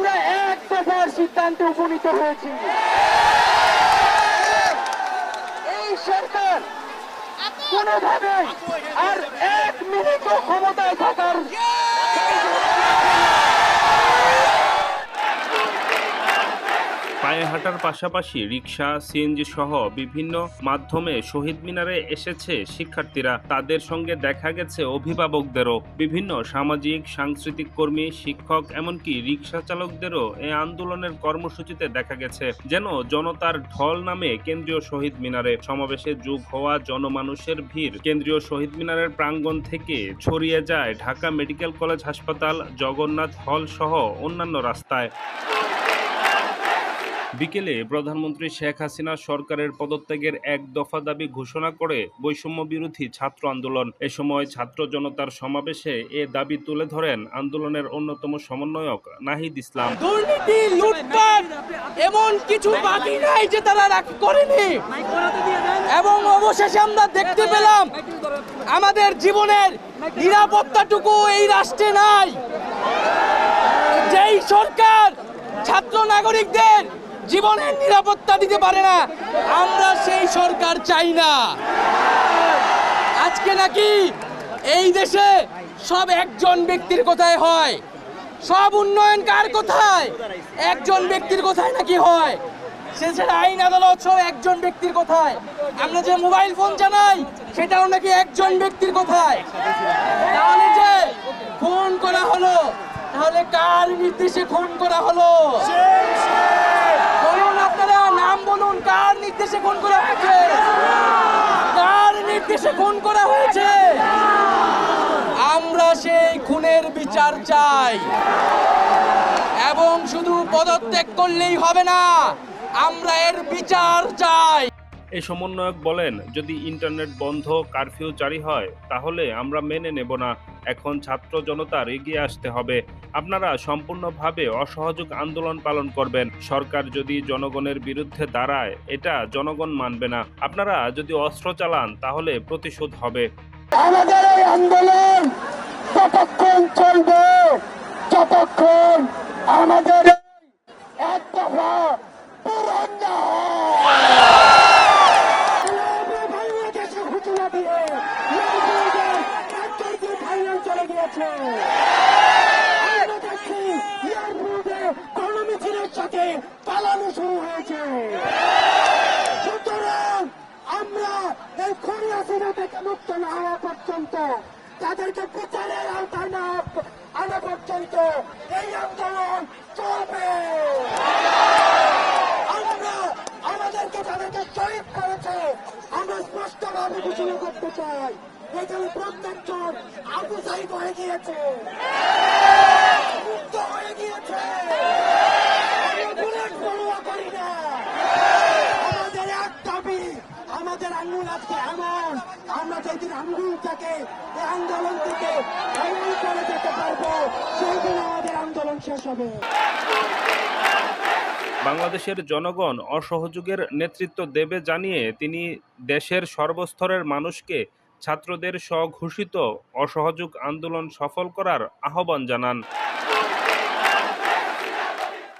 আমরা এক দফার সিদ্ধান্তে উপনীত হয়েছি। এই সরকার কোনোভাবে আর এক মিনিটও ক্ষমতায় থাকার হাঁটার পাশাপাশি রিক্সা সিএনজি সহ বিভিন্ন মাধ্যমে শহীদ মিনারে এসেছে শিক্ষার্থীরা। তাদের সঙ্গে দেখা গেছে অভিভাবকদেরও। বিভিন্ন সামাজিক, সাংস্কৃতিক কর্মী, শিক্ষক, এমনকি রিক্সা চালকদেরও এই আন্দোলনের কর্মসূচিতে দেখা গেছে। যেন জনতার ঢল নামে কেন্দ্রীয় শহীদ মিনারে। সমাবেশে যোগ হওয়া জনমানুষের ভিড় কেন্দ্রীয় শহীদ মিনারের প্রাঙ্গণ থেকে ছড়িয়ে যায় ঢাকা মেডিকেল কলেজ হাসপাতাল, জগন্নাথ হল সহ অন্যান্য রাস্তায়। বিকেলে প্রধানমন্ত্রী শেখ হাসিনা সরকারের পদত্যাগের এক দফা দাবি ঘোষণা করে বৈষম্য বিরোধী ছাত্র আন্দোলন। এ সময় ছাত্র জনতার সমাবেশে এ দাবি তুলে ধরেন আন্দোলনের অন্যতম সমন্বয়ক নাহিদ ইসলাম। দুর্নীতি এমন কিছু বাকি নাই যে তারা করেনি। এবং অবশেষে আমরা দেখতে পেলাম আমাদের জীবনের নিরাপত্তাটুকু এই রাষ্ট্রে নাই। যেই সরকার ছাত্র নাগরিকদের জীবনের নিরাপত্তা দিতে পারে না। আমরা সেই সরকার চাই না। আজকে নাকি এই দেশে সব একজন ব্যক্তির কোথায় হয়। সব উন্নয়ন কার কোথায়? একজন ব্যক্তির কোথায় নাকি হয়। সে ছাড়া আইন, আদালত সব একজন ব্যক্তির কোথায়। আমরা যে মোবাইল ফোন জানাই সেটাও নাকি একজন ব্যক্তির কোথায়। তাহলে যে খুন করা হলো, তাহলে কার নির্দেশে খুন করা হলো বলুন আপনারা নাম বলুন কার নির্দেশে খুন করা হয়েছে। কার নির্দেশে খুন করা হয়েছে। আমরা সেই খুনের বিচার চাই। এবং শুধু পদত্যাগ করলেই হবে না, আমরা এর বিচার চাই। এই সমন্বয়ক বলেন, যদি ইন্টারনেট বন্ধ, কারফিউ জারি হয়, তাহলে আমরা মেনে নেব না। এখন ছাত্র জনতার এগিয়ে আসতে হবে। আপনারা সম্পূর্ণভাবে অসহযোগ আন্দোলন পালন করবেন। সরকার যদি জনগণের বিরুদ্ধে দাঁড়ায়, এটা জনগণ মানবে না। আপনারা যদি অস্ত্র চালান, তাহলে প্রতিশোধ হবে। আমাদের এই আন্দোলন ততক্ষণ চলবে আমাদের এক পূরণ না হয়। বাংলাদেশে ঘোষণা দিয়ে ইয়ারবুদের একটি ফাইনাল চলে গিয়েছে আমরা দেখছি ইয়ারবুদে গণমিছিলের সাথে পালানো শুরু হয়েছে সুতরাং আমরা এই খুনি হাসিনা থেকে মুক্ত না হওয়া পর্যন্ত, তাদেরকে বিচারের আওতায় না আনা পর্যন্ত এই আন্দোলন চলবে। আমরা আমাদেরকে তাদেরকে শহীদ করেছে। আমরা স্পষ্টভাবে ঘোষণা করতে চাই, এখানে প্রত্যেকজন আবু সাহিদ হয়ে গিয়েছে মুক্ত হয়ে গিয়েছে আমরা বুলেট পড়ুয়া করি না আমাদের এক দাবি আমাদের আঙ্গুল আজকে এমন। আমরা যেদিন আঙ্গুল থেকে এই আন্দোলন থেকে এমন করে যেতে পারব সেই দিন আমাদের আন্দোলন শেষ হবে। বাংলাদেশের জনগণ অসহযোগের নেতৃত্ব দেবে জানিয়ে তিনি দেশের সর্বস্তরের মানুষকে ছাত্রদের স্বঘোষিত অসহযোগ আন্দোলন সফল করার আহ্বান জানান।